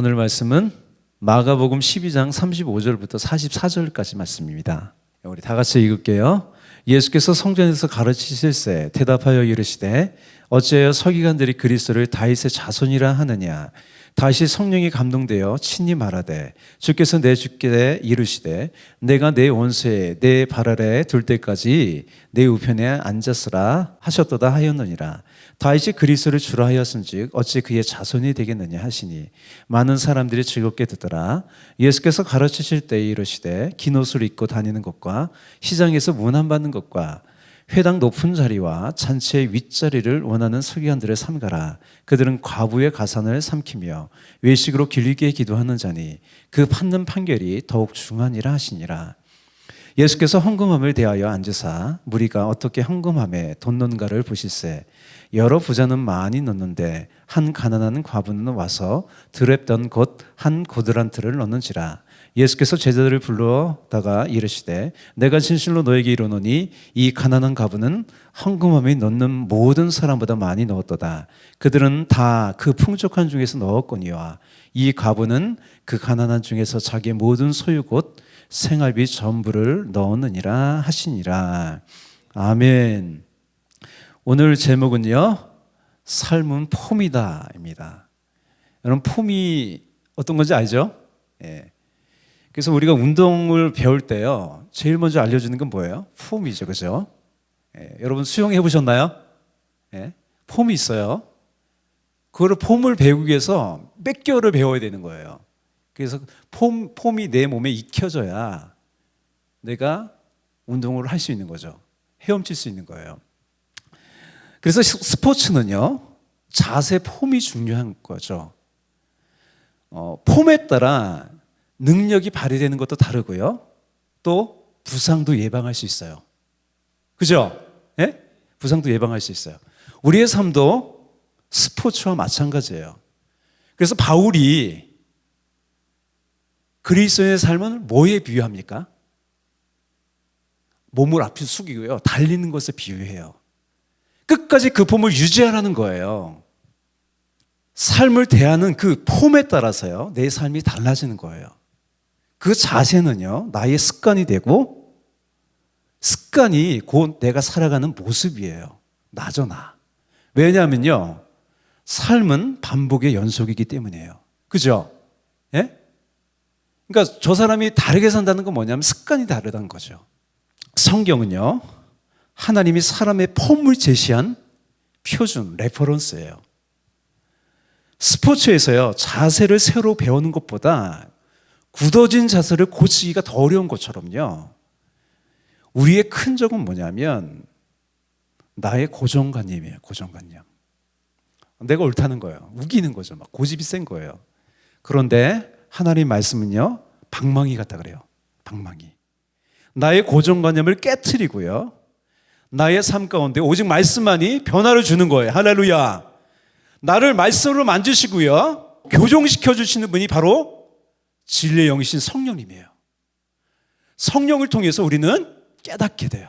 오늘 말씀은 마가복음 12장 35절부터 44절까지 말씀입니다. 우리 다 같이 읽을게요. 예수께서 성전에서 가르치실세 대답하여 이르시되 어찌하여 서기관들이 그리스도를 다윗의 자손이라 하느냐? 다시 성령이 감동되어 친히 말하되 주께서 내 주께 이르시되 내가 내 원수에 내 발 아래 둘 때까지 내 우편에 앉았으라 하셨도다 하였느니라. 다윗이 그리스도를 주라 하였은즉 어찌 그의 자손이 되겠느냐 하시니 많은 사람들이 즐겁게 듣더라. 예수께서 가르치실 때에 이르시되 긴 옷을 입고 다니는 것과 시장에서 문안 받는 것과 회당 높은 자리와 잔치의 윗자리를 원하는 서기관들을 삼가라. 그들은 과부의 가산을 삼키며 외식으로 길게 기도하는 자니 그 받는 판결이 더욱 중하니라 하시니라. 예수께서 헌금함을 대하여 앉으사 무리가 어떻게 헌금함에 돈 넣는가를 보실세 여러 부자는 많이 넣는데 한 가난한 과부는 와서 드랩던 곧 한 고드란트를 넣는지라 예수께서 제자들을 불러다가 이르시되 내가 진실로 너에게 이르노니 이 가난한 가부는 헌금함에 넣는 모든 사람보다 많이 넣었도다 그들은 다 그 풍족한 중에서 넣었거니와 이 가부는 그 가난한 중에서 자기의 모든 소유 곧 생활비 전부를 넣었느니라 하시니라 아멘 오늘 제목은요 삶은 폼이다입니다 여러분 폼이 어떤 건지 알죠? 예. 그래서 우리가 운동을 배울 때요, 제일 먼저 알려주는 건 뭐예요? 폼이죠, 그죠? 예, 여러분 수영해 보셨나요? 예, 폼이 있어요. 그거를 폼을 배우기 위해서 몇 개월을 배워야 되는 거예요. 그래서 폼, 폼이 내 몸에 익혀져야 내가 운동을 할 수 있는 거죠. 헤엄칠 수 있는 거예요. 그래서 스포츠는요, 자세 폼이 중요한 거죠. 어, 폼에 따라 능력이 발휘되는 것도 다르고요. 또 부상도 예방할 수 있어요. 그죠? 예? 부상도 예방할 수 있어요. 우리의 삶도 스포츠와 마찬가지예요. 그래서 바울이 그리스도의 삶은 뭐에 비유합니까? 몸을 앞에 숙이고요. 달리는 것에 비유해요. 끝까지 그 폼을 유지하라는 거예요. 삶을 대하는 그 폼에 따라서요. 내 삶이 달라지는 거예요. 그 자세는요, 나의 습관이 되고, 습관이 곧 내가 살아가는 모습이에요. 나죠, 나. 왜냐하면요, 삶은 반복의 연속이기 때문이에요. 그죠? 예? 그러니까 저 사람이 다르게 산다는 건 뭐냐면 습관이 다르다는 거죠. 성경은요, 하나님이 사람의 폼을 제시한 표준, 레퍼런스예요. 스포츠에서요, 자세를 새로 배우는 것보다 굳어진 자세를 고치기가 더 어려운 것처럼요. 우리의 큰 적은 뭐냐면 나의 고정관념이에요. 고정관념. 내가 옳다는 거예요. 우기는 거죠. 막 고집이 센 거예요. 그런데 하나님 말씀은요. 방망이 같다 그래요. 방망이. 나의 고정관념을 깨뜨리고요. 나의 삶 가운데 오직 말씀만이 변화를 주는 거예요. 할렐루야. 나를 말씀으로 만드시고요. 교정시켜 주시는 분이 바로 진리의 영이신 성령님이에요. 성령을 통해서 우리는 깨닫게 돼요.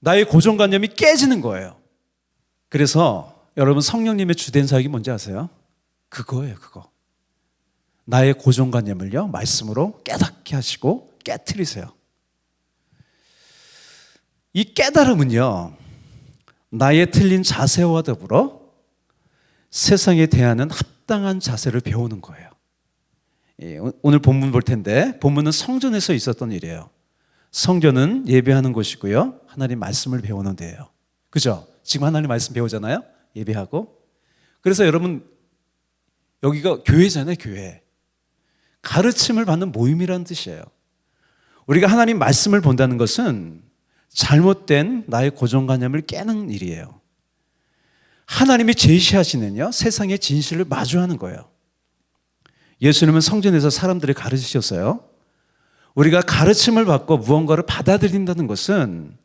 나의 고정관념이 깨지는 거예요. 그래서 여러분 성령님의 주된 사역이 뭔지 아세요? 그거예요, 그거. 나의 고정관념을요, 말씀으로 깨닫게 하시고 깨뜨리세요. 이 깨달음은요, 나의 틀린 자세와 더불어 세상에 대하는 합당한 자세를 배우는 거예요. 예, 오늘 본문 볼 텐데 본문은 성전에서 있었던 일이에요. 성전은 예배하는 곳이고요. 하나님 말씀을 배우는 데예요. 그죠? 지금 하나님 말씀 배우잖아요. 예배하고. 그래서 여러분 여기가 교회잖아요, 교회. 가르침을 받는 모임이라는 뜻이에요. 우리가 하나님 말씀을 본다는 것은 잘못된 나의 고정관념을 깨는 일이에요. 하나님이 제시하시는요, 세상의 진실을 마주하는 거예요. 예수님은 성전에서 사람들을 가르치셨어요. 우리가 가르침을 받고 무언가를 받아들인다는 것은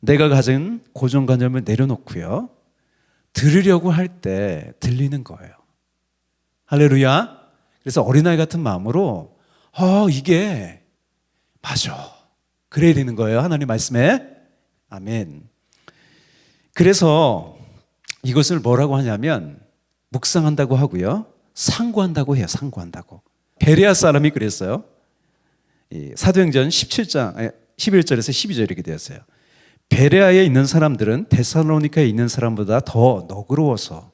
내가 가진 고정관념을 내려놓고요. 들으려고 할 때 들리는 거예요. 할렐루야. 그래서 어린아이 같은 마음으로, 어, 이게, 맞아. 그래야 되는 거예요. 하나님 말씀에. 아멘. 그래서 이것을 뭐라고 하냐면, 묵상한다고 하고요. 상고한다고 해요. 상고한다고. 베레아 사람이 그랬어요. 이 사도행전 17장 아니, 11절에서 12절 이렇게 되었어요. 베레아에 있는 사람들은 데살로니카에 있는 사람보다 더 너그러워서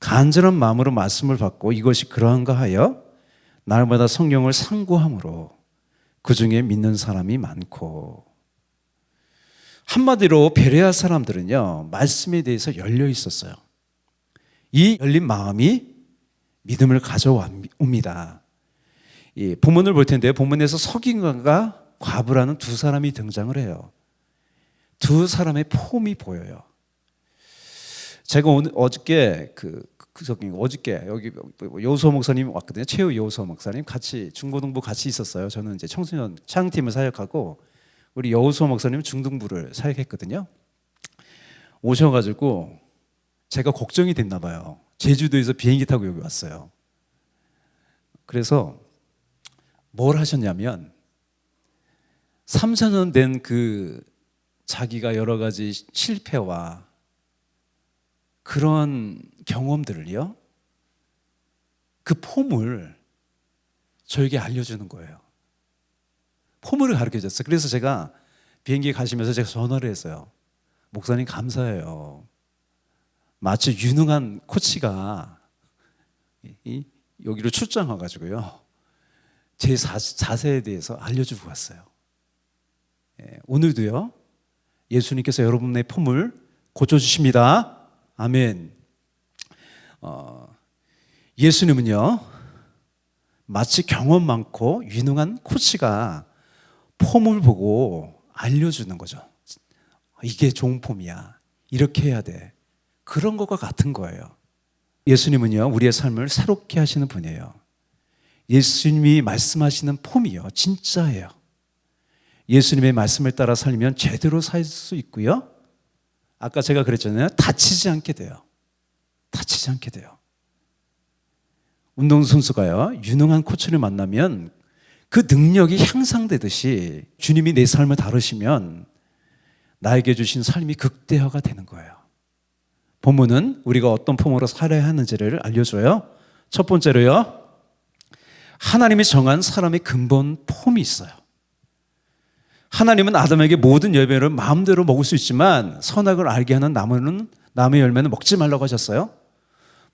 간절한 마음으로 말씀을 받고 이것이 그러한가 하여 날마다 성경을 상고함으로 그 중에 믿는 사람이 많고 한마디로 베레아 사람들은요 말씀에 대해서 열려 있었어요. 이 열린 마음이 믿음을 가져옵니다. 이 본문을 볼 텐데 본문에서 석인과 과부라는 두 사람이 등장을 해요. 두 사람의 폼이 보여요. 제가 오늘 어저께 그, 그 저기 어저께 여기 여호수 목사님 왔거든요. 최우 여호수 목사님 같이 중고등부 같이 있었어요. 저는 이제 청소년 창팀을 사역하고 우리 여호수 목사님 중등부를 사역했거든요. 오셔가지고 제가 걱정이 됐나 봐요. 제주도에서 비행기 타고 여기 왔어요. 그래서 뭘 하셨냐면 3, 4년 된그 자기가 여러 가지 실패와 그런 경험들을요. 그 폼을 저에게 알려주는 거예요. 폼을 가르쳐 줬어요. 그래서 제가 비행기 가시면서 제가 전화를 했어요. 목사님 감사해요. 마치 유능한 코치가 이- 여기로 출장 와가지고요. 제 자, 자세에 대해서 알려주고 갔어요. 예, 오늘도요. 예수님께서 여러분의 폼을 고쳐주십니다. 아멘. 어, 예수님은요, 마치 경험 많고 유능한 코치가 폼을 보고 알려주는 거죠. 이게 좋은 폼이야. 이렇게 해야 돼. 그런 것과 같은 거예요. 예수님은요, 우리의 삶을 새롭게 하시는 분이에요. 예수님이 말씀하시는 폼이요, 진짜예요. 예수님의 말씀을 따라 살면 제대로 살 수 있고요. 아까 제가 그랬잖아요. 다치지 않게 돼요. 다치지 않게 돼요. 운동선수가요, 유능한 코치를 만나면 그 능력이 향상되듯이 주님이 내 삶을 다루시면 나에게 주신 삶이 극대화가 되는 거예요. 본문은 우리가 어떤 폼으로 살아야 하는지를 알려줘요. 첫 번째로요, 하나님이 정한 사람의 근본 폼이 있어요. 하나님은 아담에게 모든 열매를 마음대로 먹을 수 있지만 선악을 알게 하는 나무는 나무의 열매는 먹지 말라고 하셨어요.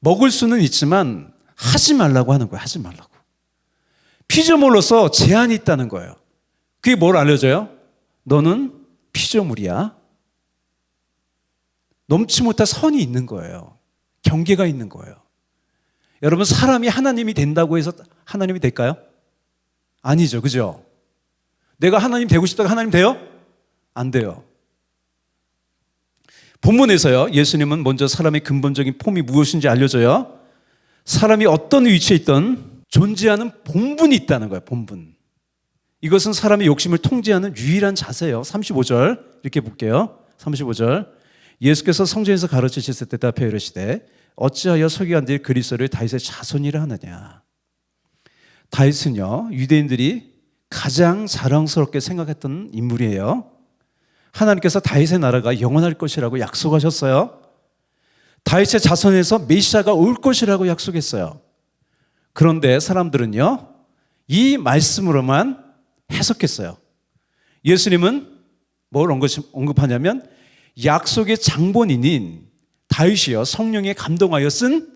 먹을 수는 있지만 하지 말라고 하는 거예요. 하지 말라고. 피조물로서 제한이 있다는 거예요. 그게 뭘 알려줘요? 너는 피조물이야. 넘지 못할 선이 있는 거예요. 경계가 있는 거예요. 여러분, 사람이 하나님이 된다고 해서 하나님이 될까요? 아니죠. 그죠? 내가 하나님 되고 싶다가 하나님 돼요? 안 돼요. 본문에서요, 예수님은 먼저 사람의 근본적인 폼이 무엇인지 알려줘요. 사람이 어떤 위치에 있던 존재하는 본분이 있다는 거예요, 본분. 이것은 사람의 욕심을 통제하는 유일한 자세예요. 35절, 이렇게 볼게요. 35절. 예수께서 성전에서 가르치실 때 대답해 이르시되 어찌하여 서기관들이 그리스도를 다윗의 자손이라 하느냐. 다윗은요, 유대인들이 가장 자랑스럽게 생각했던 인물이에요. 하나님께서 다윗의 나라가 영원할 것이라고 약속하셨어요. 다윗의 자손에서 메시아가 올 것이라고 약속했어요. 그런데 사람들은요, 이 말씀으로만 해석했어요. 예수님은 뭘 언급하냐면 약속의 장본인인 다윗이요 성령에 감동하여 쓴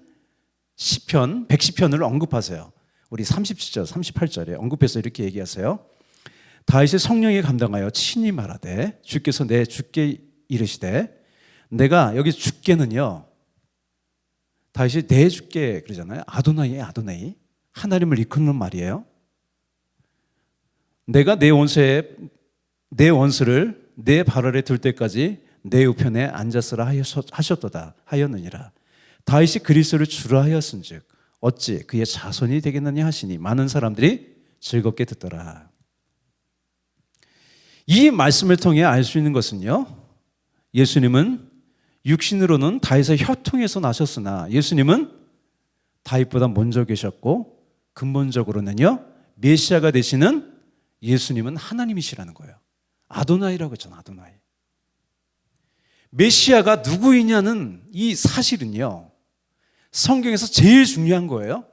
시편 110편을 언급하세요. 우리 37절, 38절에 언급해서 이렇게 얘기하세요. 다윗이 성령에 감당하여 친히 말하되 주께서 내 주께 이르시되 내가 여기 주께는요 다윗이 내 주께 그러잖아요. 아도나이 아도나이 하나님을 이끄는 말이에요. 내가 내 원수에 내 원수를 내 발 아래 둘 때까지 내 우편에 앉았으라 하셨도다 하였느니라. 다윗이 그리스도를 주라 하였은즉 어찌 그의 자손이 되겠느냐 하시니 많은 사람들이 즐겁게 듣더라. 이 말씀을 통해 알 수 있는 것은요. 예수님은 육신으로는 다윗의 혈통에서 나셨으나 예수님은 다윗보다 먼저 계셨고 근본적으로는요. 메시아가 되시는 예수님은 하나님이시라는 거예요. 아도나이라고 했잖아, 아도나이. 메시아가 누구이냐는 이 사실은요. 성경에서 제일 중요한 거예요.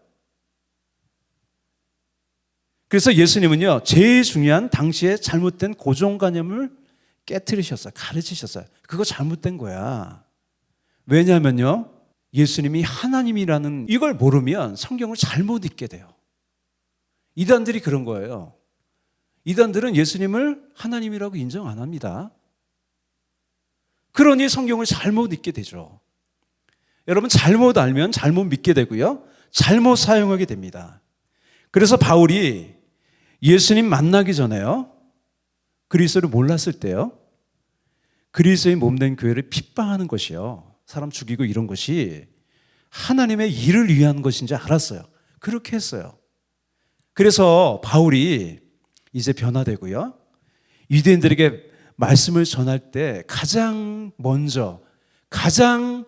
그래서 예수님은요, 제일 중요한 당시에 잘못된 고정관념을 깨뜨리셨어요. 가르치셨어요. 그거 잘못된 거야. 왜냐하면요, 예수님이 하나님이라는 이걸 모르면 성경을 잘못 읽게 돼요. 이단들이 그런 거예요. 이단들은 예수님을 하나님이라고 인정 안 합니다. 그러니 성경을 잘못 읽게 되죠. 여러분, 잘못 알면 잘못 믿게 되고요. 잘못 사용하게 됩니다. 그래서 바울이 예수님 만나기 전에요. 그리스도를 몰랐을 때요. 그리스도의 몸된 교회를 핍박하는 것이요. 사람 죽이고 이런 것이 하나님의 일을 위한 것인지 알았어요. 그렇게 했어요. 그래서 바울이 이제 변화되고요. 유대인들에게 말씀을 전할 때 가장 먼저 가장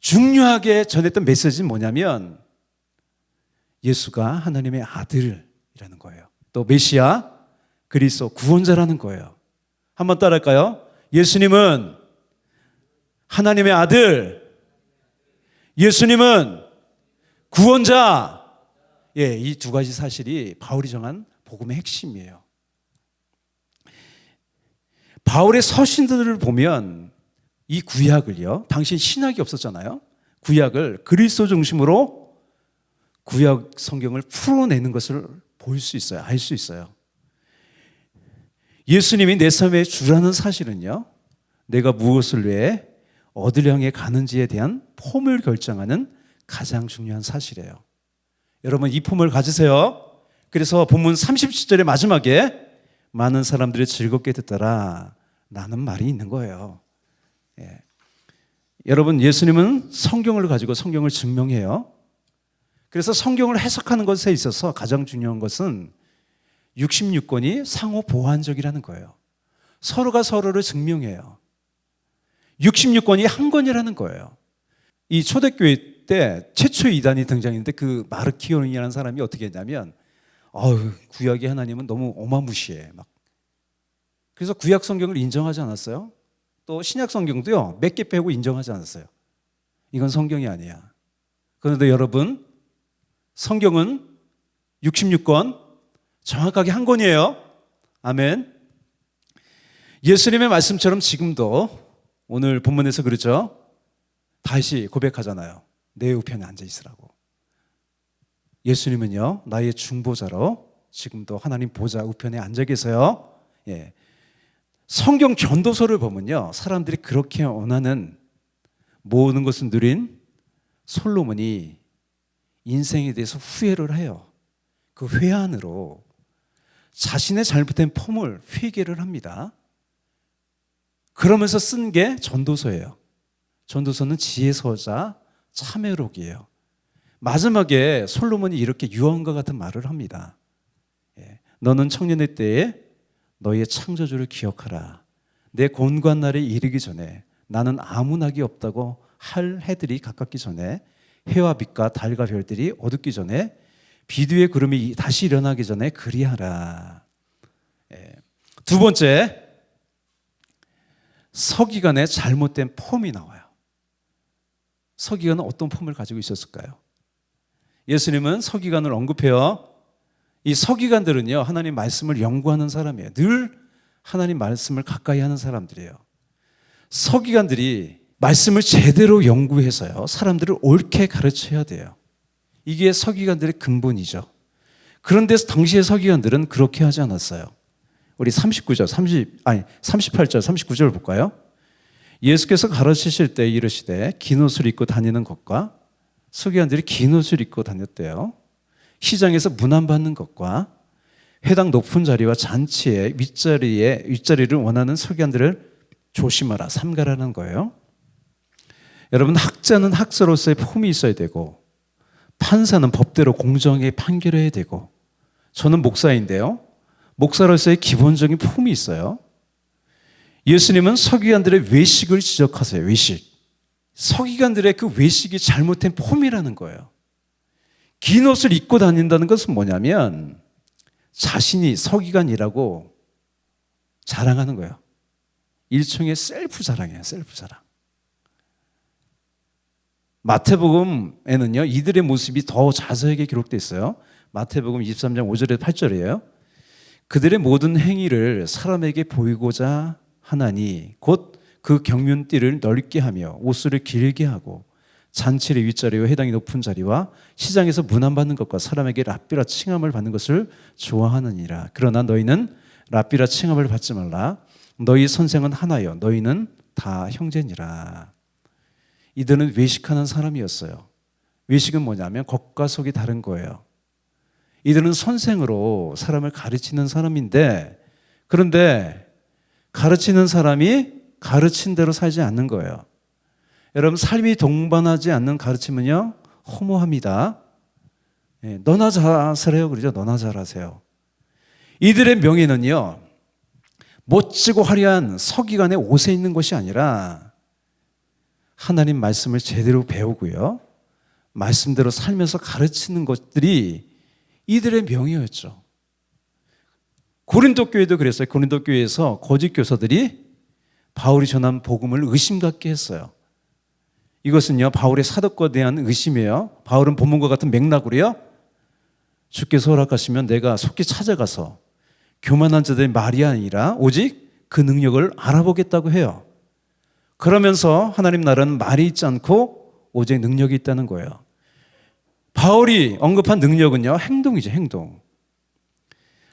중요하게 전했던 메시지는 뭐냐면 예수가 하나님의 아들이라는 거예요. 또 메시아 그리스도 구원자라는 거예요. 한번 따라할까요? 예수님은 하나님의 아들. 예수님은 구원자. 예, 이 두 가지 사실이 바울이 정한 복음의 핵심이에요. 바울의 서신들을 보면 이 구약을요. 당시 신학이 없었잖아요. 구약을 그리스도 중심으로 구약 성경을 풀어내는 것을 볼 수 있어요. 알 수 있어요. 예수님이 내 삶의 주라는 사실은요. 내가 무엇을 위해 어디를 향해 가는지에 대한 폼을 결정하는 가장 중요한 사실이에요. 여러분 이 폼을 가지세요. 그래서 본문 37절의 마지막에 많은 사람들이 즐겁게 듣더라. 라는 말이 있는 거예요. 예. 여러분 예수님은 성경을 가지고 성경을 증명해요. 그래서 성경을 해석하는 것에 있어서 가장 중요한 것은 66권이 상호 보완적이라는 거예요. 서로가 서로를 증명해요. 66권이 한 권이라는 거예요. 이 초대교회 때 최초의 이단이 등장했는데 그 마르키온이라는 사람이 어떻게 했냐면 어우, 구약의 하나님은 너무 어마무시해. 막. 그래서 구약 성경을 인정하지 않았어요. 또 신약 성경도요. 몇 개 빼고 인정하지 않았어요. 이건 성경이 아니야. 그런데 여러분 성경은 66권 정확하게 한 권이에요. 아멘. 예수님의 말씀처럼 지금도 오늘 본문에서 그러죠. 다시 고백하잖아요. 내 우편에 앉아 있으라고. 예수님은요, 나의 중보자로 지금도 하나님 보좌 우편에 앉아 계세요. 예. 성경 전도서를 보면요, 사람들이 그렇게 원하는 모든 것을 누린 솔로몬이 인생에 대해서 후회를 해요. 그 회한으로 자신의 잘못된 폼을 회개를 합니다. 그러면서 쓴 게 전도서예요. 전도서는 지혜서자 참회록이에요. 마지막에 솔로몬이 이렇게 유언과 같은 말을 합니다. 예, 너는 청년의 때에 너의 창조주를 기억하라. 내 곤관 날이 이르기 전에 나는 아무 낙이 없다고 할 해들이 가깝기 전에 해와 빛과 달과 별들이 어둡기 전에 비두의 구름이 다시 일어나기 전에 그리하라. 예. 두 번째, 서기관의 잘못된 폼이 나와요. 서기관은 어떤 폼을 가지고 있었을까요? 예수님은 서기관을 언급해요. 이 서기관들은요, 하나님 말씀을 연구하는 사람이에요. 늘 하나님 말씀을 가까이 하는 사람들이에요. 서기관들이 말씀을 제대로 연구해서요, 사람들을 옳게 가르쳐야 돼요. 이게 서기관들의 근본이죠. 그런데 당시의 서기관들은 그렇게 하지 않았어요. 우리 39절, 30, 아니, 38절, 39절 볼까요? 예수께서 가르치실 때 이르시되 긴 옷을 입고 다니는 것과 서기관들이 긴 옷을 입고 다녔대요. 시장에서 문안받는 것과 해당 높은 자리와 잔치의 윗자리에 윗자리를 원하는 서기관들을 조심하라 삼가라는 거예요. 여러분 학자는 학자로서의 폼이 있어야 되고 판사는 법대로 공정하게 판결해야 되고 저는 목사인데요. 목사로서의 기본적인 폼이 있어요. 예수님은 서기관들의 외식을 지적하세요. 외식. 서기관들의 그 외식이 잘못된 폼이라는 거예요. 긴 옷을 입고 다닌다는 것은 뭐냐면 자신이 서기관이라고 자랑하는 거예요. 일종의 셀프 자랑이에요. 셀프 자랑. 마태복음에는요 이들의 모습이 더 자세하게 기록되어 있어요. 마태복음 23장 5절에 8절이에요. 그들의 모든 행위를 사람에게 보이고자 하나니 곧 그 경륜띠를 넓게 하며 옷을 길게 하고 잔치의 윗자리와 해당이 높은 자리와 시장에서 문안받는 것과 사람에게 랍비라 칭함을 받는 것을 좋아하느니라. 그러나 너희는 랍비라 칭함을 받지 말라. 너희 선생은 하나요. 너희는 다 형제니라. 이들은 외식하는 사람이었어요. 외식은 뭐냐면 겉과 속이 다른 거예요. 이들은 선생으로 사람을 가르치는 사람인데 그런데 가르치는 사람이 가르친 대로 살지 않는 거예요. 여러분 삶이 동반하지 않는 가르침은요 허무합니다. 예, 너나 잘하세요 그러죠. 너나 잘하세요. 이들의 명예는요 멋지고 화려한 서기관의 옷에 있는 것이 아니라 하나님 말씀을 제대로 배우고요 말씀대로 살면서 가르치는 것들이 이들의 명예였죠. 고린도 교회도 그랬어요. 고린도 교회에서 거짓 교사들이 바울이 전한 복음을 의심 갖게 했어요. 이것은요, 바울의 사도권에 대한 의심이에요. 바울은 본문과 같은 맥락으로요, 주께서 허락하시면 내가 속히 찾아가서 교만한 자들의 말이 아니라 오직 그 능력을 알아보겠다고 해요. 그러면서 하나님 나라는 말이 있지 않고 오직 능력이 있다는 거예요. 바울이 언급한 능력은요, 행동이죠, 행동.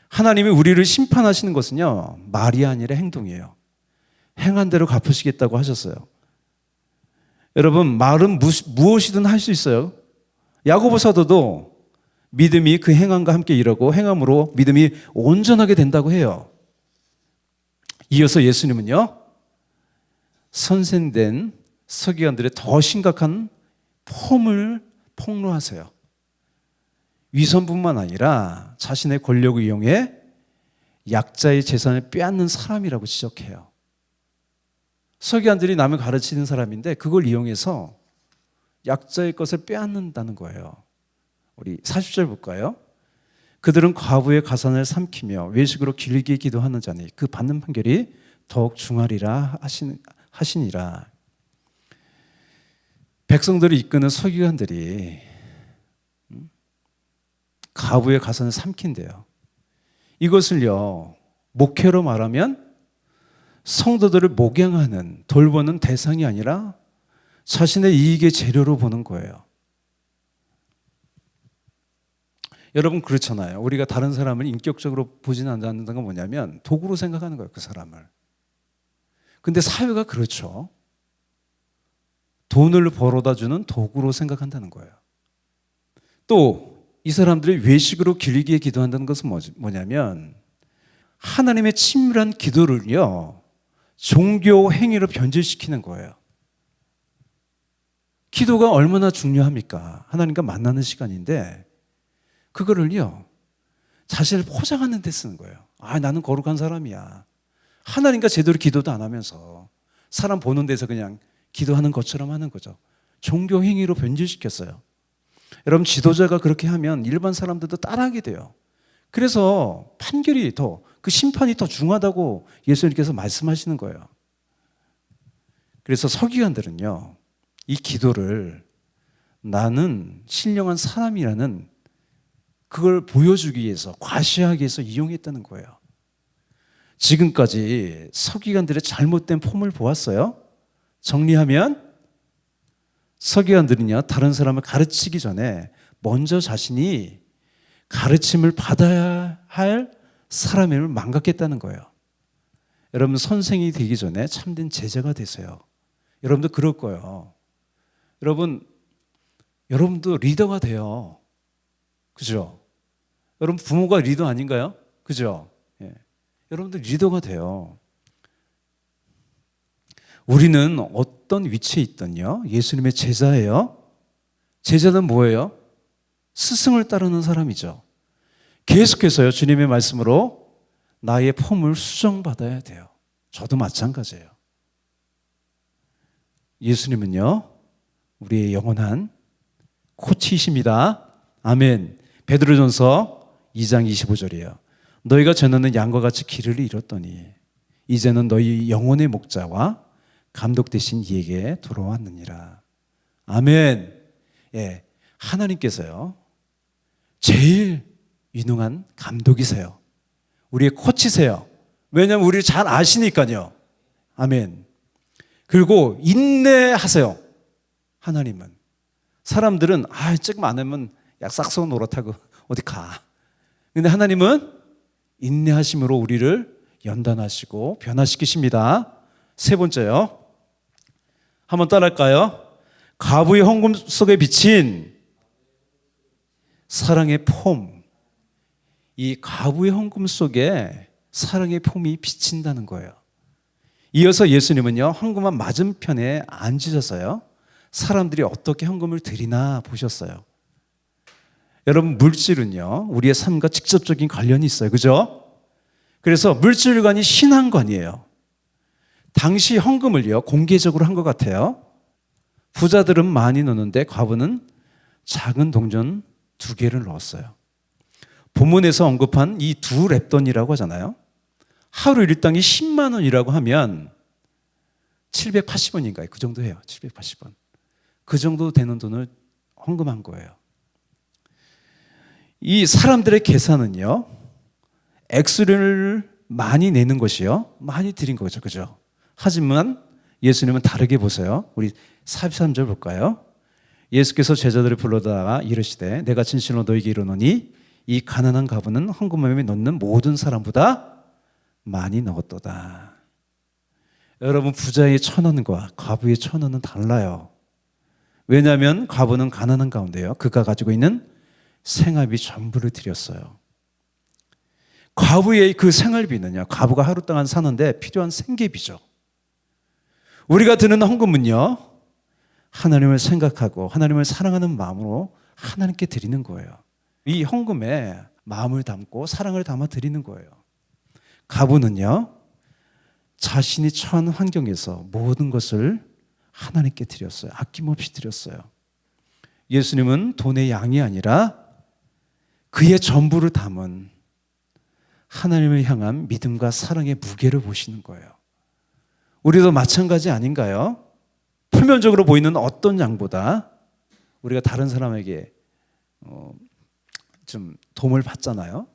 하나님이 우리를 심판하시는 것은요, 말이 아니라 행동이에요. 행한 대로 갚으시겠다고 하셨어요. 여러분 말은 무엇이든 할 수 있어요. 야고보 사도도 믿음이 그 행함과 함께 일하고 행함으로 믿음이 온전하게 된다고 해요. 이어서 예수님은요. 선생된 서기관들의 더 심각한 폼을 폭로하세요. 위선뿐만 아니라 자신의 권력을 이용해 약자의 재산을 빼앗는 사람이라고 지적해요. 서기관들이 남을 가르치는 사람인데 그걸 이용해서 약자의 것을 빼앗는다는 거예요. 우리 40절 볼까요? 그들은 과부의 가산을 삼키며 외식으로 길게 기도하는 자니 그 받는 판결이 더욱 중하리라 하신, 하시니라. 백성들을 이끄는 서기관들이 음? 가부의 가산을 삼킨대요. 이것을요, 목회로 말하면 성도들을 목양하는 돌보는 대상이 아니라 자신의 이익의 재료로 보는 거예요. 여러분 그렇잖아요. 우리가 다른 사람을 인격적으로 보지는 않는다는 건 뭐냐면 도구로 생각하는 거예요. 그 사람을. 근데 사회가 그렇죠. 돈을 벌어다 주는 도구로 생각한다는 거예요. 또 이 사람들이 외식으로 길게 기도한다는 것은 뭐냐면 하나님의 친밀한 기도를요 종교 행위로 변질시키는 거예요. 기도가 얼마나 중요합니까? 하나님과 만나는 시간인데 그거를요 자신을 포장하는 데 쓰는 거예요. 아 나는 거룩한 사람이야. 하나님과 제대로 기도도 안 하면서 사람 보는 데서 그냥 기도하는 것처럼 하는 거죠. 종교 행위로 변질시켰어요. 여러분 지도자가 그렇게 하면 일반 사람들도 따라하게 돼요. 그래서 판결이 더, 그 심판이 더 중하다고 예수님께서 말씀하시는 거예요. 그래서 서기관들은요, 이 기도를 나는 신령한 사람이라는 그걸 보여주기 위해서, 과시하기 위해서 이용했다는 거예요. 지금까지 서기관들의 잘못된 폼을 보았어요. 정리하면 서기관들은요, 다른 사람을 가르치기 전에 먼저 자신이 가르침을 받아야 할 사람임을 망각했다는 거예요. 여러분 선생이 되기 전에 참된 제자가 되세요. 여러분도 그럴 거예요. 여러분 여러분도 리더가 돼요. 그죠? 여러분 부모가 리더 아닌가요? 그죠? 예. 여러분들 리더가 돼요. 우리는 어떤 위치에 있던요? 예수님의 제자예요. 제자는 뭐예요? 스승을 따르는 사람이죠. 계속해서요, 주님의 말씀으로 나의 폼을 수정받아야 돼요. 저도 마찬가지예요. 예수님은요, 우리의 영원한 코치이십니다. 아멘. 베드로전서 2장 25절이에요. 너희가 전하는 양과 같이 길을 잃었더니 이제는 너희 영혼의 목자와 감독 되신 이에게 돌아왔느니라. 아멘. 예. 하나님께서요. 제일 유능한 감독이세요. 우리의 코치세요. 왜냐하면 우리를 잘 아시니까요. 아멘. 그리고 인내하세요. 하나님은. 사람들은, 아, 조금 안 하면 약삭소 노릇하고 어디 가. 근데 하나님은 인내하심으로 우리를 연단하시고 변화시키십니다. 세 번째요. 한번 따라할까요? 가부의 헌금 속에 비친 사랑의 폼. 이 가부의 헌금 속에 사랑의 폼이 비친다는 거예요. 이어서 예수님은요, 헌금한 맞은편에 앉으셔서요, 사람들이 어떻게 헌금을 드리나 보셨어요. 여러분, 물질은요, 우리의 삶과 직접적인 관련이 있어요. 그죠? 그래서 물질관이 신앙관이에요. 당시 헌금을요, 공개적으로 한 것 같아요. 부자들은 많이 넣는데 과부는 작은 동전 두 개를 넣었어요. 본문에서 언급한 이 두 랩돈이라고 하잖아요. 하루 일당이 10만 원이라고 하면 780원인가요? 그 정도 해요. 780원. 그 정도 되는 돈을 헌금한 거예요. 이 사람들의 계산은요. 액수를 많이 내는 것이요. 많이 드린 거죠. 그죠? 하지만 예수님은 다르게 보세요. 우리 43절 볼까요? 예수께서 제자들을 불러다가 이르시되 내가 진실로 너에게 이르노니 이 가난한 가부는 헌금함에 넣는 모든 사람보다 많이 넣었도다. 여러분 부자의 천 원과 과부의 천 원은 달라요. 왜냐하면 과부는 가난한 가운데요. 그가 가지고 있는 생활비 전부를 드렸어요. 과부의 그 생활비는요. 과부가 하루 동안 사는데 필요한 생계비죠. 우리가 드는 헌금은요. 하나님을 생각하고 하나님을 사랑하는 마음으로 하나님께 드리는 거예요. 이 헌금에 마음을 담고 사랑을 담아 드리는 거예요. 가부는요, 자신이 처한 환경에서 모든 것을 하나님께 드렸어요. 아낌없이 드렸어요. 예수님은 돈의 양이 아니라 그의 전부를 담은 하나님을 향한 믿음과 사랑의 무게를 보시는 거예요. 우리도 마찬가지 아닌가요? 표면적으로 보이는 어떤 양보다 우리가 다른 사람에게 어, 좀 도움을 받잖아요.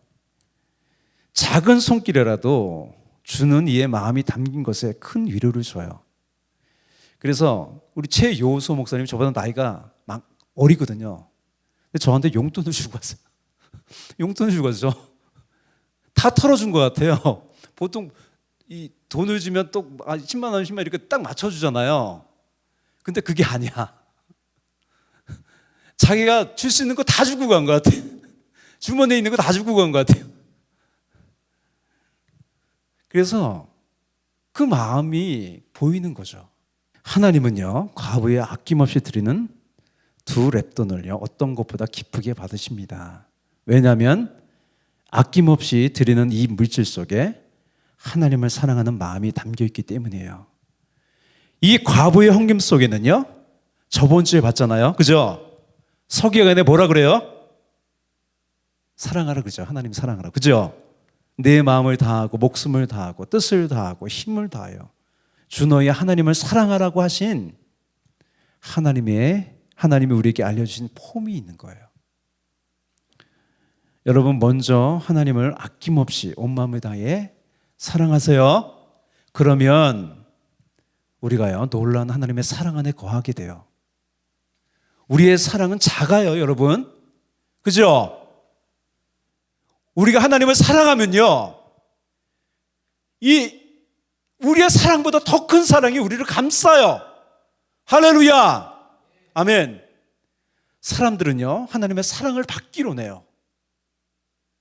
작은 손길이라도 주는 이의 마음이 담긴 것에 큰 위로를 줘요. 그래서 우리 최요소 목사님 저보다 나이가 막 어리거든요. 근데 저한테 용돈을 주고 갔어요. 용돈을 주고 갔죠. 다 털어준 것 같아요. 보통 이 돈을 주면 또 10만 원, 10만 원 이렇게 딱 맞춰주잖아요. 근데 그게 아니야. 자기가 줄 수 있는 거 다 주고 간 것 같아. 주머니에 있는 거 다 주고 간 것 같아요. 그래서 그 마음이 보이는 거죠. 하나님은요, 과부에 아낌없이 드리는 두 랩돈을요, 어떤 것보다 기쁘게 받으십니다. 왜냐하면 아낌없이 드리는 이 물질 속에 하나님을 사랑하는 마음이 담겨 있기 때문이에요. 이 과부의 헌금 속에는요, 저번 주에 봤잖아요. 그죠? 서기관에 뭐라 그래요? 사랑하라 그죠? 하나님 사랑하라. 그죠? 내 마음을 다하고 목숨을 다하고 뜻을 다하고 힘을 다하여 주 너희 하나님을 사랑하라고 하신 하나님의 하나님이 우리에게 알려주신 폼이 있는 거예요. 여러분 먼저 하나님을 아낌없이 온 마음을 다해 사랑하세요. 그러면 우리가요 놀라운 하나님의 사랑 안에 거하게 돼요. 우리의 사랑은 작아요, 여러분. 그죠? 우리가 하나님을 사랑하면요. 이 우리의 사랑보다 더 큰 사랑이 우리를 감싸요. 할렐루야. 아멘. 사람들은요, 하나님의 사랑을 받기로 내요.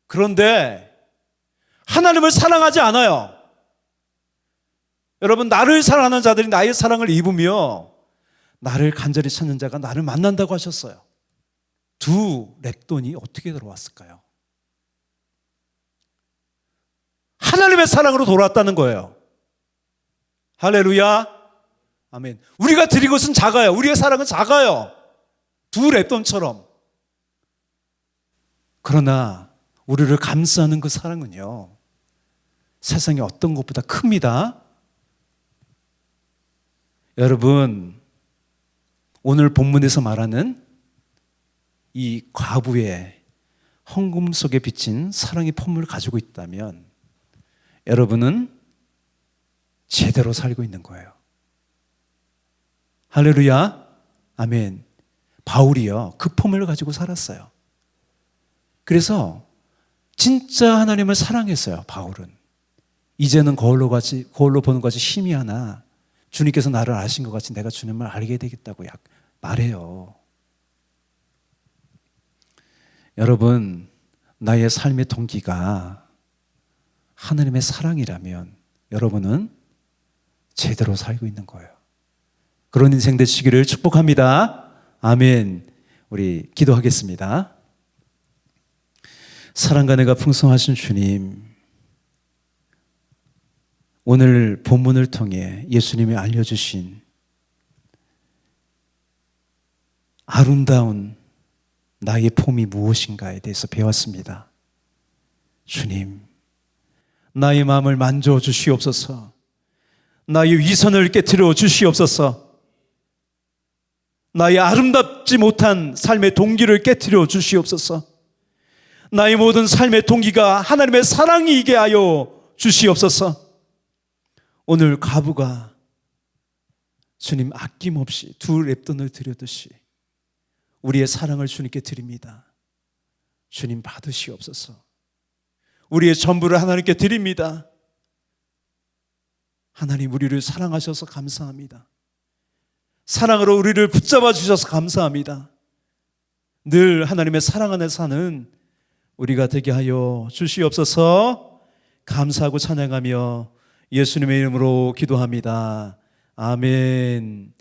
그런데 하나님을 사랑하지 않아요. 여러분, 나를 사랑하는 자들이 나의 사랑을 입으며 나를 간절히 찾는 자가 나를 만난다고 하셨어요. 두 렉돈이 어떻게 들어왔을까요? 하나님의 사랑으로 돌아왔다는 거예요. 할렐루야. 아멘. 우리가 드린 것은 작아요. 우리의 사랑은 작아요. 두 랩돈처럼. 그러나 우리를 감싸는 그 사랑은요. 세상에 어떤 것보다 큽니다. 여러분, 오늘 본문에서 말하는 이 과부의 헌금 속에 비친 사랑의 폼을 가지고 있다면 여러분은 제대로 살고 있는 거예요. 할렐루야. 아멘. 바울이요. 그 폼을 가지고 살았어요. 그래서 진짜 하나님을 사랑했어요. 바울은. 이제는 거울로 같이 거울로 보는 것 같이 힘이 하나 주님께서 나를 아신 것 같이 내가 주님을 알게 되겠다고 약 말해요. 여러분, 나의 삶의 동기가 하나님의 사랑이라면 여러분은 제대로 살고 있는 거예요. 그런 인생 되시기를 축복합니다. 아멘. 우리 기도하겠습니다. 사랑과 내가 풍성하신 주님, 오늘 본문을 통해 예수님이 알려주신 아름다운 나의 폼이 무엇인가에 대해서 배웠습니다. 주님, 나의 마음을 만져 주시옵소서. 나의 위선을 깨뜨려 주시옵소서. 나의 아름답지 못한 삶의 동기를 깨뜨려 주시옵소서. 나의 모든 삶의 동기가 하나님의 사랑이게 하여 주시옵소서. 오늘 가부가 주님 아낌없이 두 랩돈을 드려듯이 우리의 사랑을 주님께 드립니다. 주님 받으시옵소서. 우리의 전부를 하나님께 드립니다. 하나님 우리를 사랑하셔서 감사합니다. 사랑으로 우리를 붙잡아 주셔서 감사합니다. 늘 하나님의 사랑 안에 사는 우리가 되게 하여 주시옵소서 감사하고 찬양하며 예수님의 이름으로 기도합니다. 아멘.